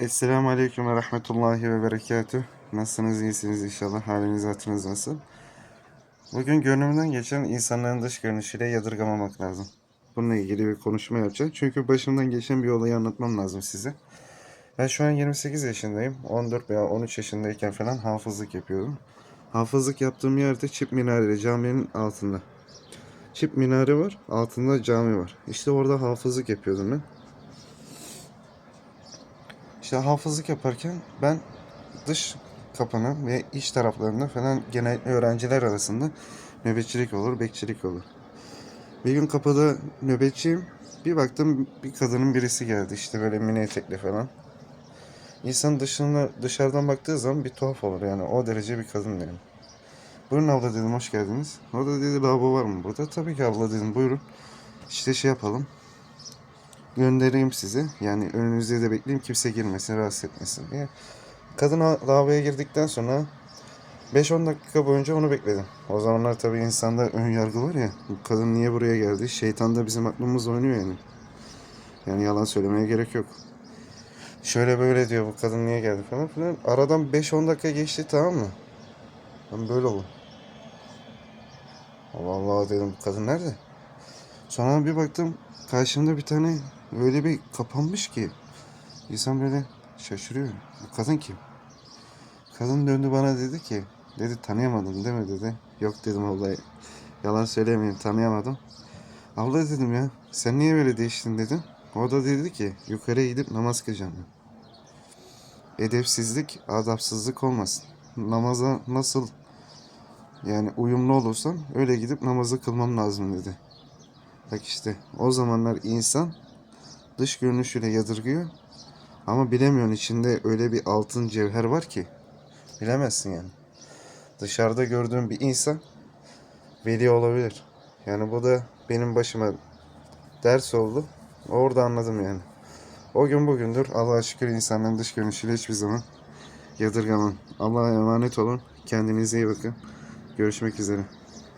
Esselamu Aleyküm ve Rahmetullahi ve Berekatüh. Nasılsınız, iyisiniz inşallah. Haliniz, hatırınız nasıl? Bugün gönlümden geçen insanların dış görünüşüyle yadırgamamak lazım. Bununla ilgili bir konuşma yapacağım. Çünkü başımdan geçen bir olayı anlatmam lazım size. Ben şu an 28 yaşındayım. 14 veya 13 yaşındayken falan hafızlık yapıyordum. Hafızlık yaptığım yerde Çip Minareli caminin altında. Çip minare var, altında cami var. İşte orada hafızlık yapıyordum ben. İşte hafızlık yaparken ben dış kapının ve iç taraflarında falan genellikle öğrenciler arasında nöbetçilik olur, bekçilik olur. Bir gün kapıda nöbetçiyim. Bir baktım bir kadının birisi geldi işte böyle mini etekli falan. İnsan dışına, dışarıdan baktığı zaman bir tuhaf olur yani o derece bir kadın yani. Buyurun abla dedim hoş geldiniz. O da dedi lavabo var mı burada? Tabii ki abla dedim buyurun. İşte şey yapalım göndereyim sizi. Yani önünüzde de bekleyeyim kimse girmesin, rahatsız etmesin diye. Kadın lavaboya girdikten sonra 5-10 dakika boyunca onu bekledim. O zamanlar tabii insanda ön yargı var ya. Bu kadın niye buraya geldi? Şeytan da bizim aklımız oynuyor yani. Yani yalan söylemeye gerek yok. Şöyle böyle diyor bu kadın niye geldi falan filan. Aradan 5-10 dakika geçti tamam mı? Ben böyle oldum. Allah Allah dedim kadın nerede? Sonra bir baktım karşımda bir tane öyle bir kapanmış ki insan böyle şaşırıyor. Bu kadın kim? Kadın döndü bana dedi ki dedi tanıyamadın değil mi dedi. Yok dedim abla yalan söylemeyeyim tanıyamadım. Abla dedim ya sen niye böyle değiştin dedim. O da dedi ki yukarıya gidip namaz kılacağım. Edepsizlik, adapsızlık olmasın. Namaza nasıl yani uyumlu olursan öyle gidip namazı kılmam lazım dedi. Bak işte o zamanlar insan dış görünüşüyle yadırgıyor. Ama bilemiyorsun içinde öyle bir altın cevher var ki. Bilemezsin yani. Dışarıda gördüğün bir insan veli olabilir. Yani bu da benim başıma ders oldu. Orada anladım yani. O gün bugündür Allah'a şükür insanların dış görünüşüyle hiçbir zaman yadırgamam. Allah'a emanet olun. Kendinize iyi bakın. Görüşmek üzere.